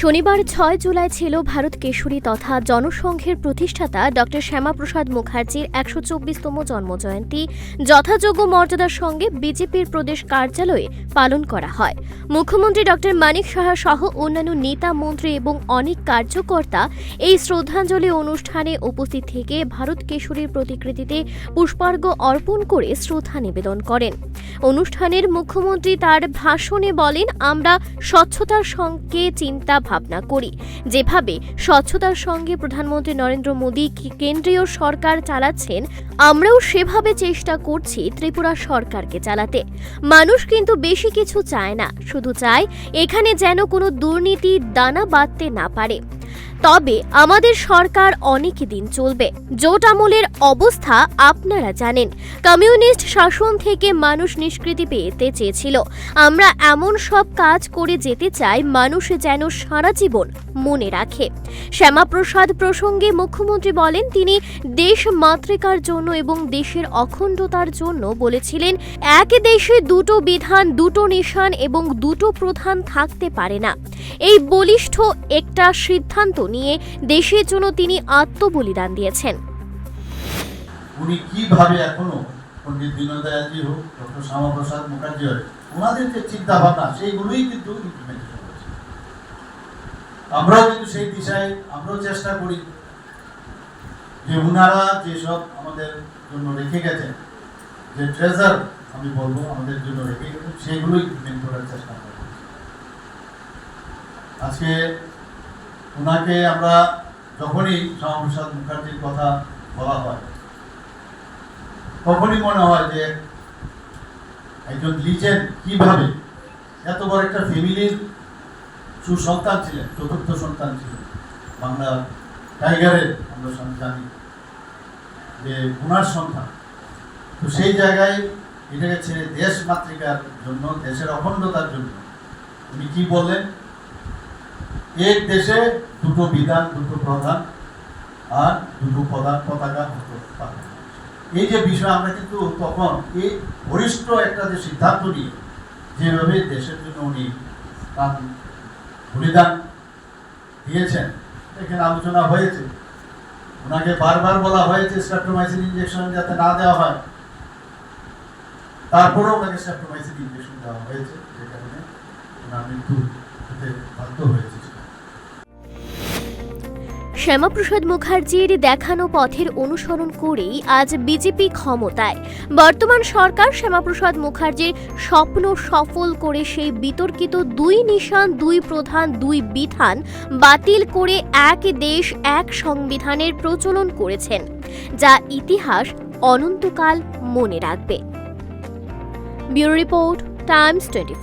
শনিবার ছয় জুলাই ছিল ভারত কেশরী তথা জনসংঘের প্রতিষ্ঠাতা ডক্টর শ্যামাপ্রসাদ মুখার্জির একশো চব্বিশতম জন্মজয়ন্তী। যথাযোগ্য মর্যাদার সঙ্গে বিজেপির প্রদেশ কার্যালয়ে পালন করা হয়। মুখ্যমন্ত্রী ডক্টর মানিক সাহা সহ অন্যান্য নেতা, মন্ত্রী এবং অনেক কার্যকর্তা এই শ্রদ্ধাঞ্জলি অনুষ্ঠানে উপস্থিত থেকে ভারত কেশরীর প্রতিকৃতিতে পুষ্পার্ঘ্য অর্পণ করে শ্রদ্ধা নিবেদন করেন। অনুষ্ঠানের মুখ্যমন্ত্রী তার ভাষণে বলেন, আমরা স্বচ্ছতার সঙ্গে চিন্তা ভাবনা করি। যেভাবে স্বচ্ছতার সঙ্গে প্রধানমন্ত্রী নরেন্দ্র মোদী কেন্দ্রীয় সরকার চালাচ্ছেন, আমরাও সেভাবে চেষ্টা করছি ত্রিপুরা সরকারকে চালাতে। মানুষ কিন্তু বেশি কিছু চায় না, শুধু চায় এখানে যেন কোনো দুর্নীতি, দানা বাঁধতে না পারে। তবে আমাদের সরকার অনেক দিন চলবে। জোট আমলের অবস্থা আপনারা জানেন। কমিউনিস্ট শাসন থেকে মানুষ নিষ্কৃতি পেতে চেয়েছিল। আমরা এমন সব কাজ করে যেতে চাই, মানুষ যেন সারা জীবন মনে রাখে। শ্যামাপ্রসাদ প্রসঙ্গে মুখ্যমন্ত্রী বলেন, তিনি দেশ মাতৃকার জন্য এবং দেশের অখণ্ডতার জন্য বলেছিলেন, এক দেশে দুটো বিধান, দুটো নিশান এবং দুটো প্রধান থাকতে পারে না। এই বলিষ্ঠ একটা সিদ্ধান্ত নিয়ে দেশের জন্য তিনি আত্মবলিদান দিয়েছেন। উনি কীভাবে এখনও পণ্ডিত দীনদয়ালজি হোক, ডক্টর শ্যামাপ্রসাদ মুখার্জি হোক, ওনাদের যে চিন্তা ভাবনা সেইগুলোই কিন্তু আমরাও কিন্তু সেই দিশায়, আমরাও চেষ্টা করি যে ওনারা যেসব আমাদের জন্য রেখে গেছেন, যে ট্রেজার আমি বলব আমাদের জন্য রেখে গেছেন সেগুলো ইমপ্লিমেন্ট করার চেষ্টা করি আজকে ওনাকে আমরা যখনই শ্যামাপ্রসাদ মুখার্জির কথা বলা হয়, তখনই মনে হয় যে একজন লিজেন্ড কীভাবে? এত বড় একটা ফ্যামিলির সুসন্তান ছিলেন, চতুর্থ সন্তান ছিলেন বাংলা টাইগারের আমরা জানি যে ওনার সন্তান। তো সেই জায়গায় এটাকে ছেড়ে দেশ মাতৃকার জন্য, দেশের অখণ্ডতার জন্য উনি কি বললেন? এক দেশে দুটো বিধান, দুটো প্রধান আর দুটো প্রধান পতাকা হতো পাবে এই যে বিষয় আমরা কিন্তু তখন এই বরিষ্ঠ একটা যে সিদ্ধান্ত নিয়ে, যেভাবে দেশের জন্য উনি প্রাণ বলিদান দিয়েছেন, এখানে আলোচনা হয়েছে। ওনাকে বারবার বলা হয়েছে স্ট্রেপ্টোমাইসিন ইঞ্জেকশন যাতে না দেওয়া হয়। তারপরেও ওনাকে স্ট্রেপ্টোমাইসিন ইঞ্জেকশন দেওয়া হয়েছে, যে কারণে ওনার মৃত্যু হতে বাধ্য হয়েছে। শ্যামাপ্রসাদ মুখার্জির দেখানো পথের অনুসরণ করেই আজ বিজেপি ক্ষমতায়। বর্তমান সরকার শ্যামাপ্রসাদ মুখার্জির স্বপ্ন সফল করে সেই বিতর্কিত দুই নিশান, দুই প্রধান, দুই বিধান বাতিল করে এক দেশ, এক সংবিধানের প্রচলন করেছেন, যা ইতিহাস অনন্তকাল মনে রাখবে। Bureau report, Times twenty